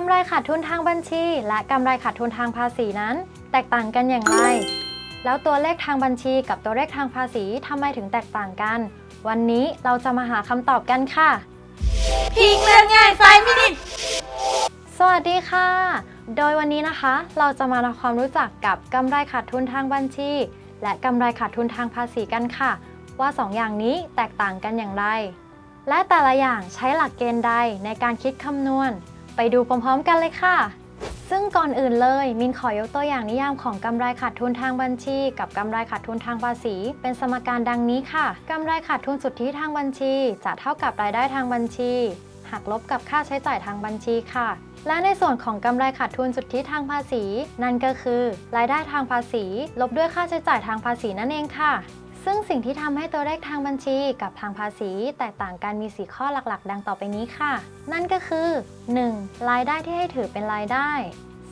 ำไรขาดทุนทางบัญชี และกำไรขาดทุนทางภาษีนั้น แตกต่างกันอย่างไร แล้วตัวเลขทางบัญชีกับตัวเลขทางภาษีทำไมถึงแตกต่างกัน วันนี้เราจะมาหาคำตอบกันค่ะพิงเรื่องง่ายไฟมินิทสวัสดีค่ะ โดยวันนี้นะคะ เราจะมาทำความรู้จักกับกำไรขาดทุนทางบัญชี และกำไรขาดทุนทางภาษีกันค่ะ ว่า2อย่างนี้แตกต่างกันอย่างไร และแต่ละอย่างใช้หลักเกณฑ์ใดในการคิดคำนวณ ไปดูพร้อมๆกันเลยค่ะ ซึ่งก่อนอื่นเลย มินขอยกตัวอย่างนิยามของกำไรขาดทุนทางบัญชี กับกำไรขาดทุนทางภาษี เป็นสมการดังนี้ค่ะกำไรขาดทุนสุทธิทางบัญชี จะเท่ากับรายได้ทางบัญชี หักลบกับค่าใช้จ่ายทางบัญชีค่ะและในส่วนของกำไรขาดทุนสุทธิทางภาษี นั่นก็คือ รายได้ทางภาษี ลบด้วยค่าใช้จ่ายทางภาษีนั่นเองค่ะ ซึ่งสิ่งที่ทำให้ตัวเลขทางบัญชีกับทางภาษี แตกต่างกันมี4ข้อหลักๆ ดังต่อไปนี้ค่ะ นั่นก็คือ 1. รายได้ที่ให้ถือเป็นรายได้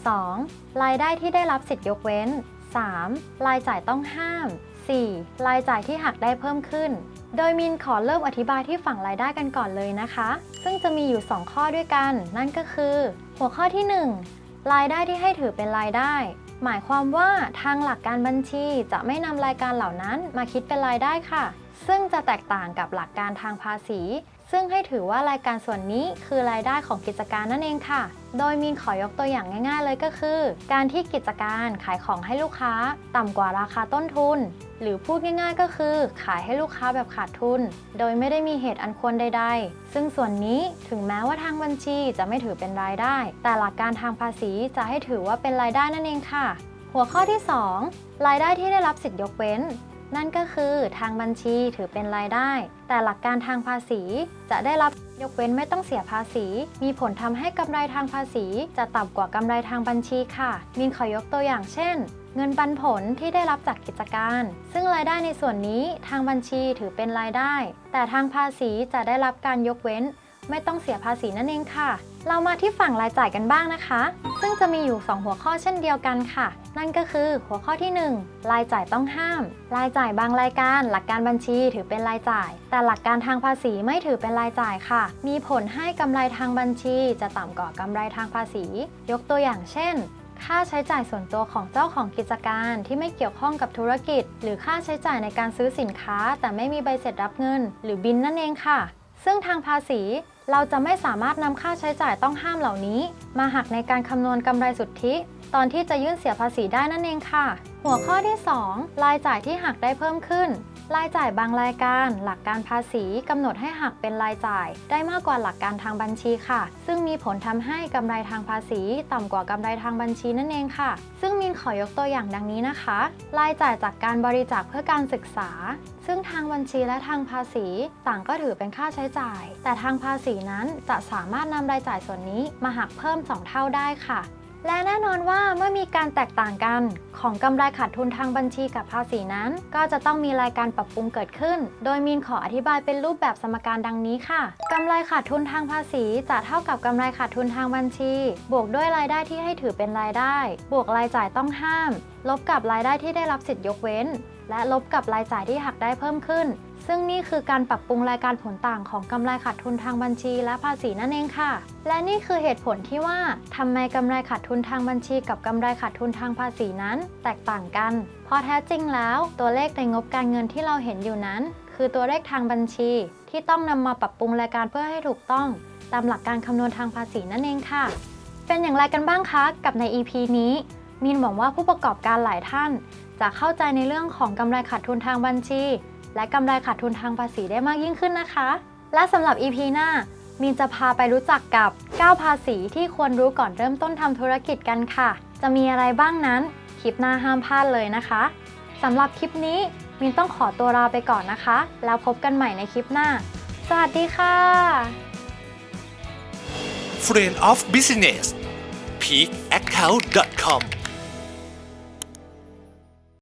2. รายได้ที่ได้รับสิทธิยกเว้น 3. รายจ่ายต้องห้าม 4. รายจ่ายที่หักได้เพิ่มขึ้น โดยมินขอเริ่มอธิบายที่ฝั่งรายได้กันก่อนเลยนะคะ ซึ่งจะมีอยู่ 2 ข้อด้วยกัน นั่นก็คือ หัวข้อที่ 1 รายได้ที่ให้ถือเป็นรายได้ หมายความว่าทางหลักการบัญชีจะไม่นำรายการเหล่านั้นมาคิดเป็นรายได้ค่ะ ซึ่งจะแตกต่างกับหลักการทางภาษี ซึ่งให้ถือว่ารายการส่วนนี้คือรายได้ของกิจการนั่นเองค่ะ โดยมีนขอยกตัวอย่างง่าย ๆ เลยก็คือ การที่กิจการขายของให้ลูกค้า ต่ำกว่าราคาต้นทุน หรือพูดง่าย ๆ ก็คือ ขายให้ลูกค้าแบบขาดทุน โดยไม่ได้มีเหตุอันควรใด ๆ ซึ่งส่วนนี้ถึงแม้ว่าทางบัญชีจะไม่ถือเป็นรายได้ แต่หลักการทางภาษีจะให้ถือว่าเป็นรายได้นั่นเองค่ะ หัวข้อที่ 2 รายได้ที่ได้รับสิทธิยกเว้น นั่นก็คือทางบัญชีถือเป็นรายได้ แต่หลักการทางภาษีจะได้รับยกเว้นไม่ต้องเสียภาษี มีผลทำให้กำไรทางภาษี จะต่ำกว่ากำไรทางบัญชีค่ะ มินขอยกตัวอย่างเช่น เงินปันผลที่ได้รับจากกิจการ ซึ่งรายได้ในส่วนนี้ทางบัญชีถือเป็นรายได้ แต่ทางภาษีจะได้รับการยกเว้น ไม่ต้องเสียภาษีนั่นเองค่ะ เรามาที่ฝั่งรายจ่ายกันบ้างนะคะ ซึ่งจะมีอยู่ 2 หัวข้อเช่นเดียวกันค่ะ นั่นก็คือหัวข้อที่ 1 รายจ่ายต้องห้าม รายจ่ายบางรายการ หลักการบัญชีถือเป็นรายจ่าย แต่หลักการทางภาษีไม่ถือเป็นรายจ่ายค่ะ มีผลให้กำไรทางบัญชี จะต่ำกว่ากำไรทางภาษี ยกตัวอย่างเช่นค่าใช้จ่ายส่วนตัวของเจ้าของกิจการที่ไม่เกี่ยวข้องกับธุรกิจ หรือค่าใช้จ่ายในการซื้อสินค้า แต่ไม่มีใบเสร็จรับเงิน หรือบินนั่นเองค่ะ ซึ่งทางภาษี เราจะไม่สามารถนำค่าใช้จ่ายต้องห้ามเหล่านี้ มาหักในการคำนวณกำไรสุทธิ ตอนที่จะยื่นเสียภาษีได้นั่นเองค่ะ หัวข้อที่ 2 รายจ่ายที่หักได้เพิ่มขึ้น รายจ่ายบางรายการ หลักการภาษีกำหนดให้หักเป็นรายจ่าย ได้มากกว่าหลักการทางบัญชีค่ะ ซึ่งมีผลทำให้กำไรทางภาษี ต่ำกว่ากำไรทางบัญชีนั่นเองค่ะ ซึ่งมินขอยกตัวอย่างดังนี้นะคะ รายจ่ายจากการบริจาคเพื่อการศึกษา ซึ่งทางบัญชีและทางภาษี ต่างก็ถือเป็นค่าใช้จ่าย แต่ทางภาษีนั้นจะสามารถนำรายจ่ายส่วนนี้มาหักเพิ่ม 2 เท่าได้ค่ะ และแน่นอนว่าเมื่อมีการแตกต่างกันของกำไรขาดทุนทางบัญชีกับภาษีนั้น ก็จะต้องมีรายการปรับปรุงเกิดขึ้น โดยมีนขออธิบายเป็นรูปแบบสมการดังนี้ค่ะกำไรขาดทุนทางภาษี จะเท่ากับกำไรขาดทุนทางบัญชี บวกด้วยรายได้ที่ให้ถือเป็นรายได้ บวกรายจ่ายต้องห้าม ลบกับรายได้ที่ได้รับสิทธิยกเว้น และลบกับรายจ่ายที่หักได้เพิ่มขึ้น ซึ่งนี่คือการปรับปรุงรายการผลต่างของกำไรขาดทุนทางบัญชีและภาษีนั่นเองค่ะ และนี่คือเหตุผลที่ว่าทำไมกำไรขาดทุนทางบัญชี กับกำไรขาดทุนทางภาษีนั้น แตกต่างกัน เพราะแท้จริงแล้วตัวเลขในงบการเงินที่เราเห็นอยู่นั้น คือตัวเลขทางบัญชี ที่ต้องนำมาปรับปรุงรายการเพื่อให้ถูกต้อง ตามหลักการคำนวณทางภาษีนั่นเองค่ะ เป็นอย่างไรกันบ้างคะกับใน EP นี้ มีนหวังว่าผู้ประกอบการหลายท่าน จะเข้าใจในเรื่องของกำไรขาดทุนทางบัญชี และกำไรขาดทุนทางภาษีได้มากยิ่งขึ้นนะคะ และสำหรับ EP หน้ามีนจะพาไปรู้จักกับ 9 ภาษีที่ควรรู้ก่อนเริ่มต้นทำธุรกิจกันค่ะ จะมีอะไรบ้างนั้น คลิปหน้าห้ามพลาดเลยนะคะสำหรับคลิปนี้มินต้องขอตัวลาไปก่อนนะคะ แล้วพบกันใหม่ในคลิปหน้า สวัสดีค่ะ Friend of Business peakaccount.com